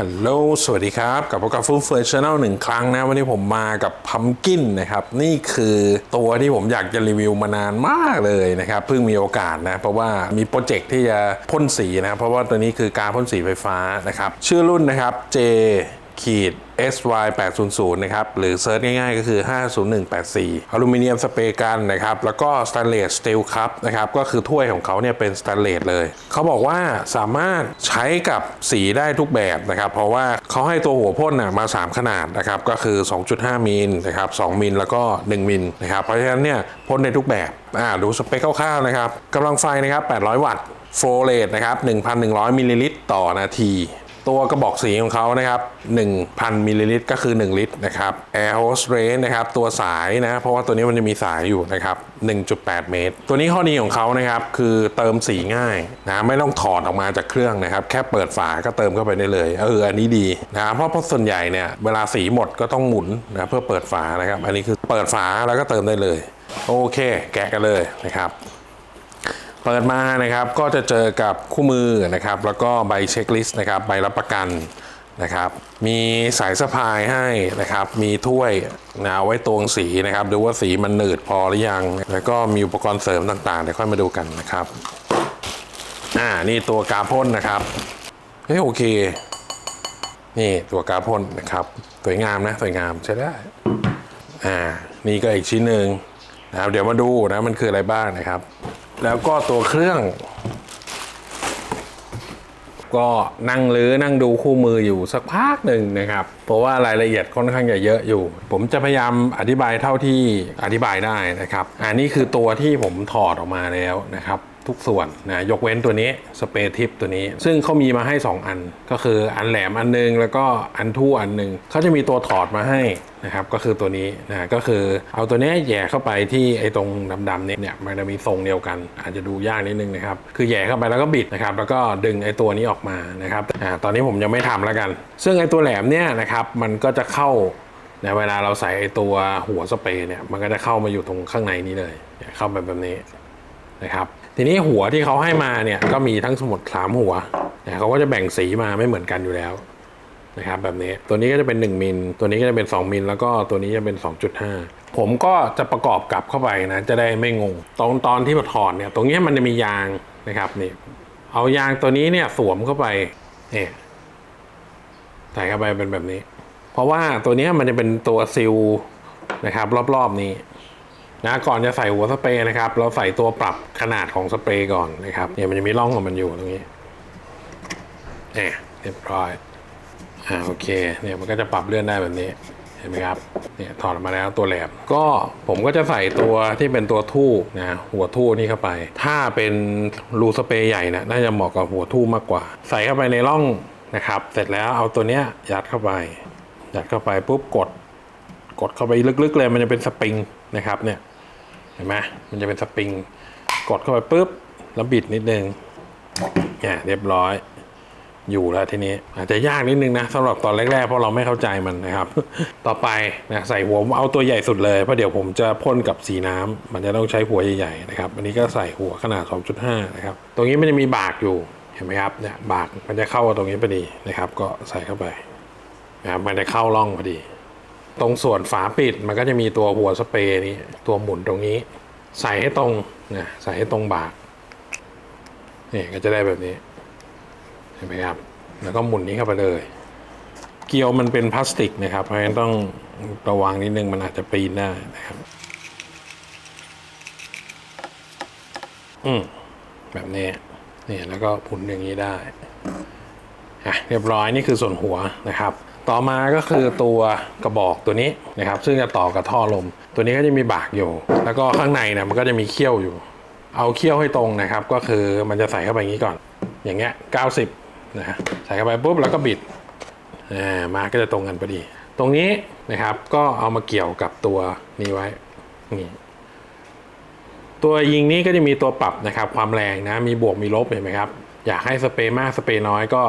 ฮัลโหล สวัสดีครับ กับพบกับฟุ้งเฟอร์ชแนลหนึ่งครั้งนะ วันนี้ผมมากับพัมกินนะครับ นี่คือตัวที่ผมอยากจะรีวิวมานานมากเลยนะครับ เพิ่งมีโอกาสนะ เพราะว่ามีโปรเจกต์ที่จะพ่นสีนะ เพราะว่าตัวนี้คือการพ่นสีไฟฟ้านะครับ ชื่อรุ่นนะครับ J ขีด SY 800นะครับ หรือเซิร์ชง่ายๆ ก็คือ 50184 อลูมิเนียมสเปรย์กันนะครับ แล้วก็สแตนเลสสตีลคัพนะครับ ก็คือถ้วยของเขาเนี่ยเป็นสแตนเลสเลย เขาบอกว่าสามารถใช้กับสีได้ทุกแบบนะครับ เพราะว่าเขาให้ตัวหัวพ่นนะมา 3 ขนาดนะครับ ก็คือ 2.5 มิลนะครับ 2 มิล แล้วก็ 1 มิลนะครับ เพราะฉะนั้นเนี่ยพ่นได้ทุกแบบ อ่า ดูสเปคคร่าวๆนะครับกำลังไฟนะครับ 800 วัตต์ โฟเรทนะครับ 1,100 มิลลิลิตรต่อนาที ตัวกระบอกสีของเขานะครับ 1,000มิลลิลิตรก็คือ 1 ลิตรนะครับ Air Hose Range นะครับตัวสายนะเพราะว่าตัวนี้มันจะมีสายอยู่นะครับ1.8 เมตร ตัวนี้ข้อดีของเขานะครับคือเติมสีง่ายนะไม่ต้องถอดออกมาจากเครื่องนะครับ แค่เปิดฝาก็เติมเข้าไปได้เลยเอออันนี้ดีนะเพราะเพราะส่วนใหญ่เนี่ยเวลาสีหมดก็ต้องหมุนนะเพื่อเปิดฝานะครับ อันนี้คือเปิดฝาแล้วก็เติมได้เลย โอเค แกะกันเลยนะครับ เปิดมานะครับก็จะเจอกับคู่มือนะครับ แล้วก็ใบเช็คลิสต์นะครับใบรับประกันนะครับ มีสายสะพายให้นะครับ มีถ้วยนะเอาไว้ตวงสีนะครับดูว่าสีมันหนืดพอหรือยัง แล้วก็มีอุปกรณ์เสริมต่างๆเดี๋ยวค่อยมาดูกันนะครับอ่านี่ตัวกาพ่นนะครับเฮ้ยโอเค นี่ตัวกาพ่นนะครับสวยงามนะสวยงามใช้ได้อ่านี่ก็อีกชิ้นหนึ่งนะครับ เดี๋ยวมาดูนะมันคืออะไรบ้างนะครับ แล้วก็ตัวเครื่อง ก็นั่งรื้อนั่งดูคู่มืออยู่สักพักหนึ่งนะครับ เพราะว่ารายละเอียดค่อนข้างจะเยอะอยู่ ผมจะพยายามอธิบายเท่าที่อธิบายได้นะครับ อันนี้คือตัวที่ผมถอดออกมาแล้วนะครับ ทุกส่วนนะยกเว้นตัวนี้สเปรย์ทิปตัวนี้ ซึ่งเขามีมาให้ 2 อัน ก็คืออันแหลมอันนึง แล้วก็อันทู่อันนึงเขาจะมีตัวถอดมาให้นะครับก็คือตัวนี้นะก็คือเอาตัวนี้แย่เข้าไปที่ไอ้ตรงดำๆเนี่ยเนี่ยมันจะมีทรงเดียวกัน อาจจะดูยากนิดนึงนะครับคือแย่เข้าไปแล้วก็บิดนะครับแล้วก็ดึงไอ้ตัวนี้ออกมานะครับอ่าตอนนี้ผมยังไม่ทำแล้วกัน ซึ่งไอ้ตัวแหลมเนี่ยนะครับมันก็จะเข้านะเวลาเราใส่ไอตัวหัวสเปรย์เนี่ยมันก็จะเข้ามาอยู่ตรงข้างในนี้เลย เข้าไปแบบนี้นะครับ ทีนี้หัวที่เขาให้มาเนี่ยก็มีทั้งสมุดสามหัวนี่ยเขาก็จะแบ่งสีมาไม่เหมือนกันอยู่แล้วนะครับแบบนี้ตัวนี้ก็จะเป็น 1 มิล ตัวนี้ก็จะเป็น 2 มิล แล้วก็ตัวนี้จะเป็น 2.5 ผมก็จะประกอบกลับเข้าไปนะ จะได้ไม่งง ตอนตอนที่มาถอดเนี่ย ตรงนี้มันจะมียางนะครับนี่เอายางตัวนี้เนี่ยสวมเข้าไปเนี่ยใส่เข้าไปเป็นแบบนี้ เพราะว่าตัวนี้มันจะเป็นตัวซิลนะครับ รอบๆนี้ นะก่อนจะใส่หัวสเปรย์นะครับ เราใส่ตัวปรับขนาดของสเปรย์ก่อนนะครับเนี่ยมันจะมีร่องของมันอยู่ตรงนี้เนี่ยเรียบร้อยอ่าโอเคเนี่ยมันก็จะปรับเลื่อนได้แบบนี้เห็นไหมครับเนี่ยถอดออกมาแล้วตัวแหลมก็ผมก็จะใส่ตัวที่เป็นตัวทู่นะหัวทู่นี่เข้าไป ถ้าเป็นรูสเปรย์ใหญ่นะน่าจะเหมาะกับหัวทู่มากกว่า ใส่เข้าไปในร่องนะครับ เสร็จแล้วเอาตัวเนี้ยยัดเข้าไปยัดเข้าไปปุ๊บกด กดเข้าไปลึกๆเลยมันจะเป็นสปริงนะครับเนี่ย เห็นไหมมันจะเป็นสปริงกดเข้าไปปุ๊บแล้วบิดนิดนึงเนี่ยเรียบร้อยอยู่แล้วทีนี้อาจจะยากนิดนึงนะสำหรับตอนแรกๆเพราะเราไม่เข้าใจมันนะครับ ต่อไปนะใส่หัวเอาตัวใหญ่สุดเลยเพราะเดี๋ยวผมจะพ่นกับสีน้ำมันจะต้องใช้หัวใหญ่ๆนะครับอันนี้ก็ใส่หัวขนาด 2.5 นะครับ ตรงนี้มันจะมีบากอยู่เห็นไหมครับเนี่ยบากมันจะเข้าตรงนี้พอดีนะครับ ก็ใส่เข้าไปนะครับมันจะเข้าร่องพอดี ตรงส่วนฝาปิดมันก็จะมีตัวหัวสเปรย์นี้ตัวหมุนตรงนี้ ใส่ให้ตรงนะใส่ให้ตรงบากนี่ก็จะได้แบบนี้เห็นไหมครับแล้วก็หมุนนี้เข้าไปเลย เกลียวมันเป็นพลาสติกนะครับ เพราะฉะนั้นต้องระวังนิดนึงมันอาจจะปีนได้นะครับ อืมแบบนี้นี่แล้วก็หมุนอย่างนี้ได้อะเรียบร้อยนี่คือส่วนหัวนะครับ ต่อมาก็คือตัวกระบอกตัวนี้นะครับ ซึ่งจะต่อกับท่อลม ตัวนี้ก็จะมีบากอยู่ แล้วก็ข้างในเนี่ยมันก็จะมีเขี้ยวอยู่ เอาเขี้ยวให้ตรงนะครับ ก็คือมันจะใส่เข้าไปอย่างนี้ก่อน อย่างเงี้ย90นะฮะใส่เข้าไปปุ๊บแล้วก็บิดอ่ามาก็จะตรงกันพอดี ตรงนี้นะครับก็เอามาเกี่ยวกับตัวนี้ไว้นี่ตัวยิงนี้ก็จะมีตัวปรับนะครับ ความแรงนะมีบวกมีลบเห็นไหมครับ อยากให้สเปรย์มากสเปรย์น้อยก็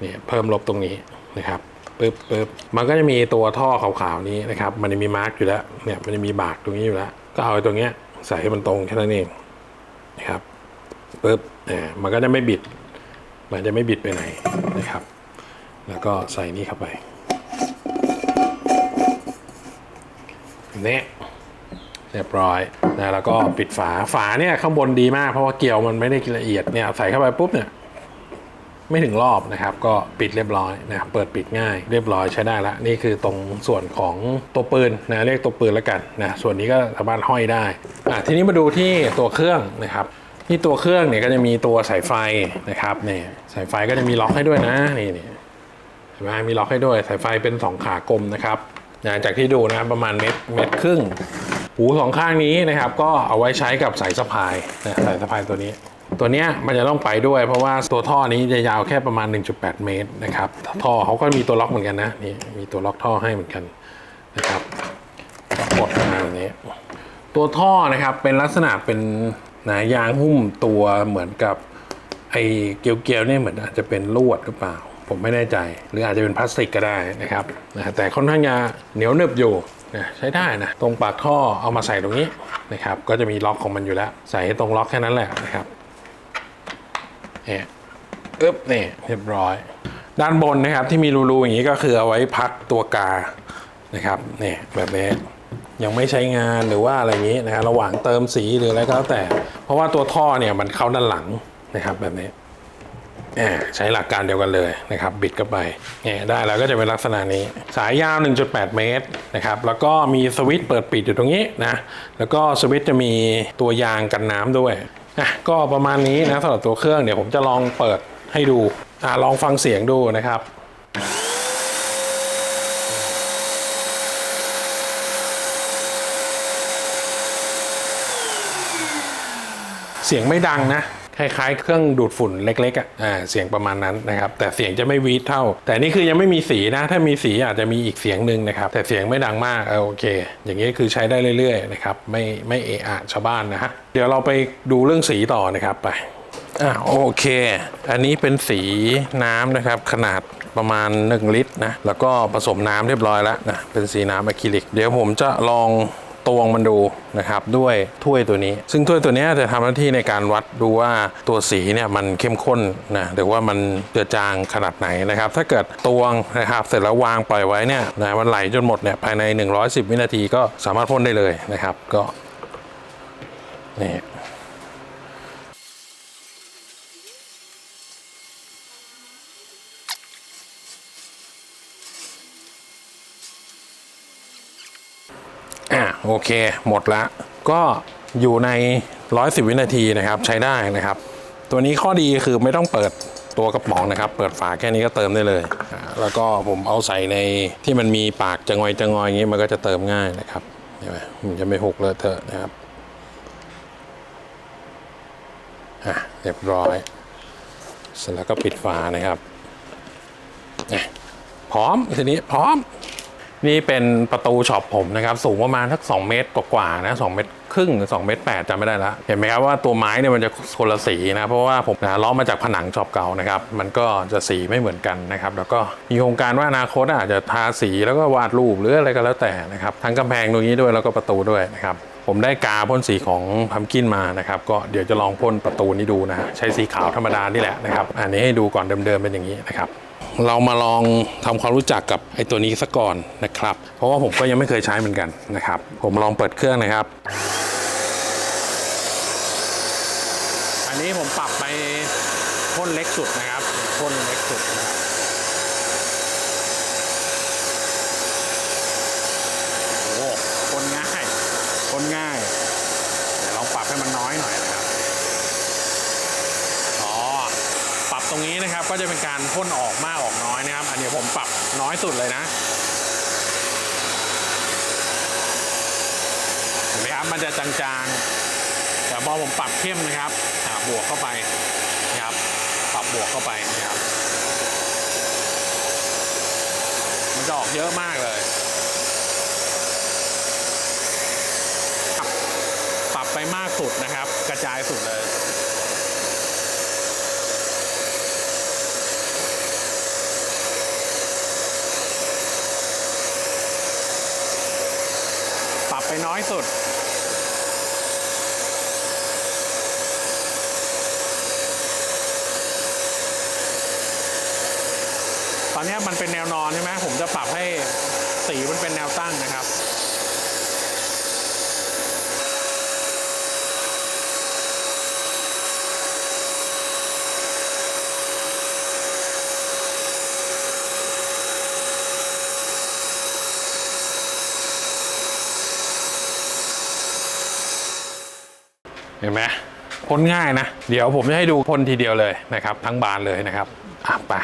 เนี่ยเพิ่มลบตรงนี้นะครับ ปึ๊บปึ๊บมันก็จะมีตัวท่อขาวๆนี้นะครับ มันจะมีมาร์กอยู่แล้ว เนี่ยมันจะมีบากตรงนี้อยู่แล้ว ก็เอาตรงเนี้ยใส่ให้มันตรงแค่นั้นเองนะครับปึ๊บเนี่ยมันก็จะไม่บิด มันจะไม่บิดไปไหนนะครับ แล้วก็ใส่นี่เข้าไปเนี่ยเรียบร้อยนะแล้วก็ปิดฝาฝาเนี่ยข้างบนดีมากเพราะว่าเกลียวมันไม่ได้ละเอียดเนี่ยใส่เข้าไปปุ๊บเนี่ย ไม่ถึงรอบนะครับ ก็ปิดเรียบร้อยนะเปิดปิดง่ายเรียบร้อยใช้ได้ละนี่คือตรงส่วนของตัวปืนนะเรียกตัวปืนแล้วกันนะส่วนนี้ก็สามารถห้อยได้อะทีนี้มาดูที่ตัวเครื่องนะครับที่ตัวเครื่องเนี่ยก็จะมีตัวสายไฟนะครับเนี่ยสายไฟก็จะมีล็อกให้ด้วยนะนี่นี่เห็นไหมมีล็อกให้ด้วยสายไฟเป็นสองขากลมนะครับนะจากที่ดูนะประมาณเม็ดเม็ดครึ่ง หูสองข้างนี้นะครับ ก็เอาไว้ใช้กับสายสะพายนะสายสะพายตัวนี้ ตัวเนี้ยมันจะต้องไปด้วย เพราะว่าตัวท่อนี้จะยาวแค่ประมาณ 1.8 เมตรนะครับท่อเขาก็มีตัวล็อกเหมือนกันนะนี่มีตัวล็อกท่อให้เหมือนกันนะครับกดมาอย่างนี้ตัวท่อนะครับเป็นลักษณะเป็นหนายางหุ้มตัวเหมือนกับไอ้เกลียวๆเนี่ยเหมือนอาจจะเป็นลวดหรือเปล่า ผมไม่แน่ใจ หรืออาจจะเป็นพลาสติกก็ได้นะครับนะแต่ค่อนข้างจะเหนียวหนึบอยู่นะใช้ได้นะตรงปากท่อเอามาใส่ตรงนี้นะครับก็จะมีล็อกของมันอยู่แล้ว ใส่ให้ตรงล็อกแค่นั้นแหละนะครับ เนี่ยอึ๊บนี่เรียบร้อย ด้านบนนะครับที่มีรูๆอย่างนี้ก็คือเอาไว้พักตัวกานะครับนี่แบบนี้ยังไม่ใช้งานหรือว่าอะไรอย่างนี้นะครับระหว่างเติมสีหรืออะไรก็แล้วแต่ เพราะว่าตัวท่อเนี่ยมันเข้าด้านหลังนะครับแบบนี้แหมใช้หลักการเดียวกันเลยนะครับ บิดเข้าไปเนี่ยได้แล้วก็จะเป็นลักษณะนี้ สายยาว 1.8 เมตรนะครับ แล้วก็มีสวิตช์เปิดปิดอยู่ตรงนี้นะ แล้วก็สวิตช์จะมีตัวยางกันน้ำด้วย อะก็ประมาณนี้นะสำหรับตัวเครื่องเดี๋ยวผมจะลองเปิดให้ดูอะลองฟังเสียงดูนะครับเสียงไม่ดังนะ คล้ายๆ เครื่องดูดฝุ่นเล็กๆอะอ่าเสียงประมาณนั้นนะครับ แต่เสียงจะไม่วีดเท่า แต่นี่คือยังไม่มีสีนะ ถ้ามีสีอาจจะมีอีกเสียงหนึ่งนะครับ แต่เสียงไม่ดังมากเออโอเค อย่างนี้คือใช้ได้เรื่อยๆนะครับไม่ไม่เอะอะชาวบ้านนะฮะเดี๋ยวเราไปดูเรื่องสีต่อนะครับไปอะโอเค อันนี้เป็นสีน้ำนะครับ ขนาดประมาณ 1 ลิตรนะแล้วก็ผสมน้ำเรียบร้อยแล้วนะเป็นสีน้ำอะคริลิก เดี๋ยวผมจะลอง ตวงมันดูนะครับด้วยถ้วยตัวนี้ ซึ่งถ้วยตัวนี้จะทำหน้าที่ในการวัดดูว่าตัวสีเนี่ยมันเข้มข้นนะหรือว่ามันเจือจางขนาดไหนนะครับ ถ้าเกิดตวงนะครับเสร็จแล้ววางปล่อยไว้เนี่ยนะมันไหลจนหมดเนี่ยภายใน 110 วินาทีก็สามารถพ่นได้เลยนะครับ ก็นี่ อะ โอเคหมดละก็อยู่ใน 110 วินาทีนะครับใช้ได้นะครับ ตัวนี้ข้อดีคือไม่ต้องเปิดตัวกระป๋องนะครับ เปิดฝาแค่นี้ก็เติมได้เลย แล้วก็ผมเอาใส่ในที่มันมีปากจะงอยจะงอยอย่างนี้มันก็จะเติมง่ายนะครับเห็นไหมมันจะไม่หกเลอะเทอะนะครับอะเรียบร้อย เสร็จแล้วก็ปิดฝานะครับอะพร้อมทีนี้พร้อม นี่เป็นประตูช็อปผมนะครับ สูงประมาณสัก 2 เมตรกว่าๆนะ2เมตรครึ่งหรือ2เมตร8จำไม่ได้ละเห็นไหมครับว่าตัวไม้เนี่ยมันจะคนละสีนะ เพราะว่าผมนะล้อมาจากผนังช็อปเก่านะครับ มันก็จะสีไม่เหมือนกันนะครับ แล้วก็มีโครงการว่าอนาคตอาจจะทาสีแล้วก็วาดรูปหรืออะไรก็แล้วแต่นะครับทั้งกำแพงตรงนี้ด้วยแล้วก็ประตูด้วยนะครับผมได้กาพ่นสีของพัมกินมานะครับก็เดี๋ยวจะลองพ่นประตูนี้ดูนะใช้สีขาวธรรมดานี่แหละนะครับอันนี้ให้ดูก่อนเดิมๆเป็นอย่างนี้นะครับ เรามาลองทำความรู้จักกับไอ้ตัวนี้ซะก่อนนะครับ เพราะว่าผมก็ยังไม่เคยใช้เหมือนกันนะครับ ผมลองเปิดเครื่องนะครับ อันนี้ผมปรับไปพ่นเล็กสุดนะครับพ่นเล็กสุดนะครับโอ้พ่นง่ายพ่นง่าย เดี๋ยวลองปรับให้มันน้อยหน่อยนะครับ อ๋อ ปรับตรงนี้นะครับ ก็จะเป็นการพ่นออกมากออกน้อยนะครับ อันนี้ผมปรับน้อยสุดเลยนะเห็นไหมครับมันจะจางๆแต่พอผมปรับเข้มนะครับบวกเข้าไปนะครับปรับบวกเข้าไปนะครับ มันจะออกเยอะมากเลยปรับไปมากสุดนะครับ กระจายสุดเลย ปรับไปน้อย สุดอนนี้มันเป็นแนวนอนใช่ไหมผมจะปรับให้สีมันเป็นแนวตั้งนะครับ ห็นไหมพ่นง่ายนะ เดี๋ยวผมจะให้ดูพ่นทีเดียวเลยนะครับ ทั้งบานเลยนะครับอะไป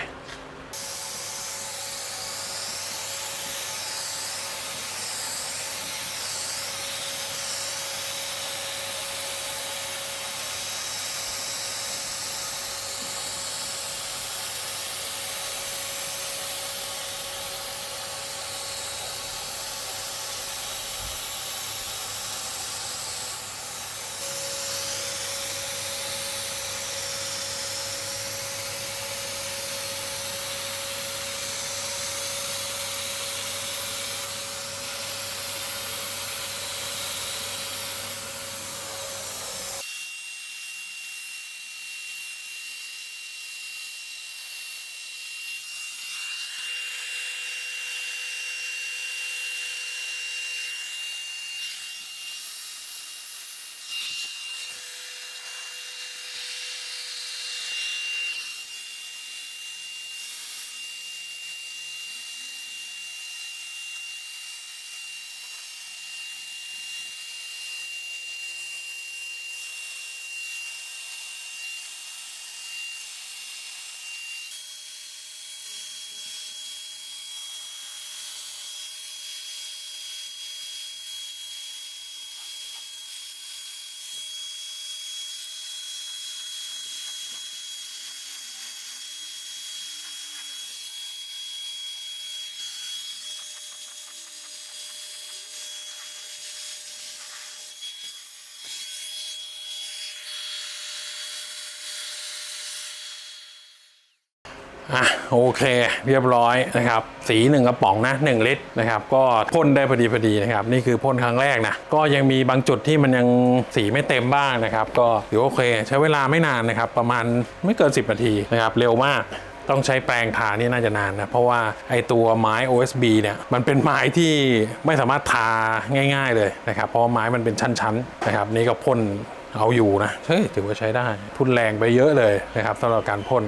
อะโอเคเรียบร้อยนะครับสีหนึ่งกระป๋องนะ1ลิตรนะครับก็พ่นได้พอดีพอดีนะครับนี่คือพ่นครั้งแรกนะก็ยังมีบางจุดที่มันยังสีไม่เต็มบ้างนะครับก็ถือโอเค ใช้เวลาไม่นานนะครับประมาณไม่เกิน 10 นาทีนะครับเร็วมากต้องใช้แปรงทานี่น่าจะนานนะเพราะว่าไอตัวไม้ OSB เนี่ยมันเป็นไม้ที่ไม่สามารถทาง่าย ๆเลยนะครับเพราะว่าไม้มันเป็นชั้นๆนะครับนี่ก็พ่นเอาอยู่นะเฮ้ยถือว่าใช้ได้ทุนแรงไปเยอะเลยนะครับสำหรับการพ่น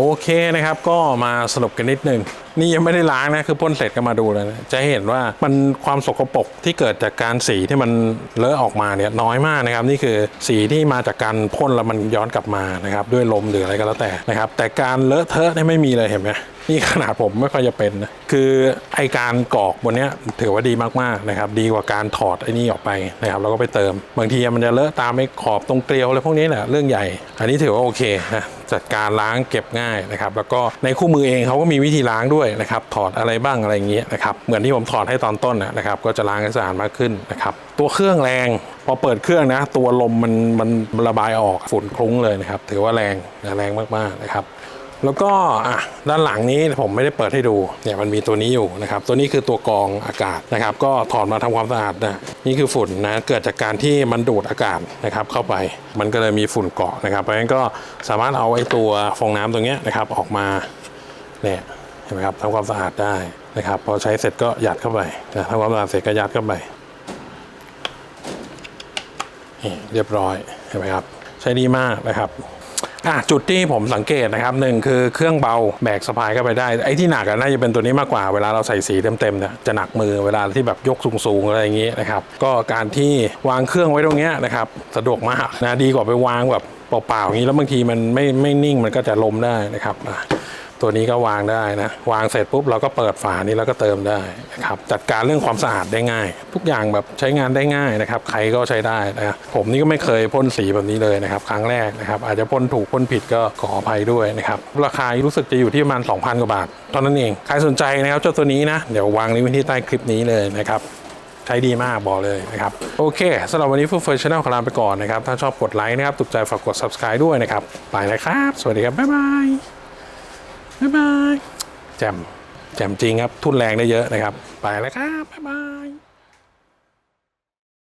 โอเคนะครับก็มาสรุปกันนิดนึงนี่ยังไม่ได้ล้างนะคือพ่นเสร็จก็มาดูเลยนะจะเห็นว่ามันความสกปรกที่เกิดจากการสีที่มันเลอะออกมาเนี่ยน้อยมากนะครับนี่คือสีที่มาจากการพ่นแล้วมันย้อนกลับมานะครับด้วยลมหรืออะไรก็แล้วแต่นะครับแต่การเลอะเทอะนี่ไม่มีเลยเห็นไหมนี่ขนาดผมไม่ค่อยจะเป็นนะคือไอการกรอกบนเนี้ยถือว่าดีมากๆนะครับดีกว่าการถอดไอ้นี่ออกไปนะครับแล้วก็ไปเติม บางทีมันจะเลอะตามไอ้ขอบตรงเกลียวอะไรพวกนี้แหละเรื่องใหญ่ อันนี้ถือว่าโอเคนะจัดการล้างเก็บง่ายนะครับแล้วก็ในคู่มือเองเขาก็มีวิธีล้างด้วยนะครับถอดอะไรบ้างอะไรอย่างเงี้ยนะครับเหมือนที่ผมถอดให้ตอนต้นนะครับก็จะล้างให้สะอาดมากขึ้นนะครับตัวเครื่องแรงพอเปิดเครื่องนะตัวลมมันมันระบายออกฝุ่นคลุ้งเลยนะครับถือว่าแรงนะแรงมากๆนะครับแล้วก็อะด้านหลังนี้ผมไม่ได้เปิดให้ดูเนี่ยมันมีตัวนี้อยู่นะครับตัวนี้คือตัวกรองอากาศนะครับ ก็ถอดมาทำความสะอาดนะนี่คือฝุ่นนะเกิดจากการที่มันดูดอากาศนะครับเข้าไปมันก็เลยมีฝุ่นเกาะนะครับเพราะฉะนั้นก็สามารถเอาไอ้ตัวฟองน้ำตรงเนี้ยนะครับออกมาเนี่ย ห็นไหมครับทำความสะอาดได้นะครับพอใช้เสร็จก็ยัดเข้าไปนะทำความสะอาดเสร็จก็ยัดเข้าไปนี่เรียบร้อยเห็นไหมครับ ใช้ดีมากนะครับอะจุดที่ผมสังเกตนะครับหนึ่งคือเครื่องเบาแบกสะพายเข้าไปได้ไอ้ที่หนักน่าจะเป็นตัวนี้มากกว่าเวลาเราใส่สีเต็มๆเนี่ยจะหนักมือเวลาที่แบบยกสูงๆอะไรอย่างนี้นะครับก็การที่วางเครื่องไว้ตรงเนี้ยนะครับสะดวกมากนะดีกว่าไปวางแบบเปล่าๆอย่างนี้แล้วบางทีมันไม่ไม่นิ่งมันก็จะล้มได้นะครับอะ ตัวนี้ก็วางได้นะ วางเสร็จปุ๊บเราก็เปิดฝานี้แล้วก็เติมได้นะครับจัดการเรื่องความสะอาดได้ง่าย ทุกอย่างแบบใช้งานได้ง่ายนะครับ ใครก็ใช้ได้นะผมนี่ก็ไม่เคยพ่นสีแบบนี้เลยนะครับ ครั้งแรกนะครับ อาจจะพ่นถูกพ่นผิดก็ขออภัยด้วยนะครับราคารู้สึกจะอยู่ที่ประมาณ 2,000 กว่าบาทเท่านั้นเองใครสนใจนะครับเจ้าตัวนี้นะเดี๋ยววางลิงก์ไว้ที่ใต้คลิปนี้เลยนะครับใช้ดีมากบอกเลยนะครับ โอเคสำหรับวันนี้ฟูเฟอร์ชแนลขอลาไปก่อนนะครับ ถ้าชอบกดไลค์นะครับ ถูกใจฝากกด subscribe ด้วยนะครับ ไปแล้วครับ สวัสดีครับ บ๊ายบาย บ๊ายบายแจมแจมจริงครับ ทุนแรงได้เยอะนะครับ ไปแล้วครับ บ๊ายบาย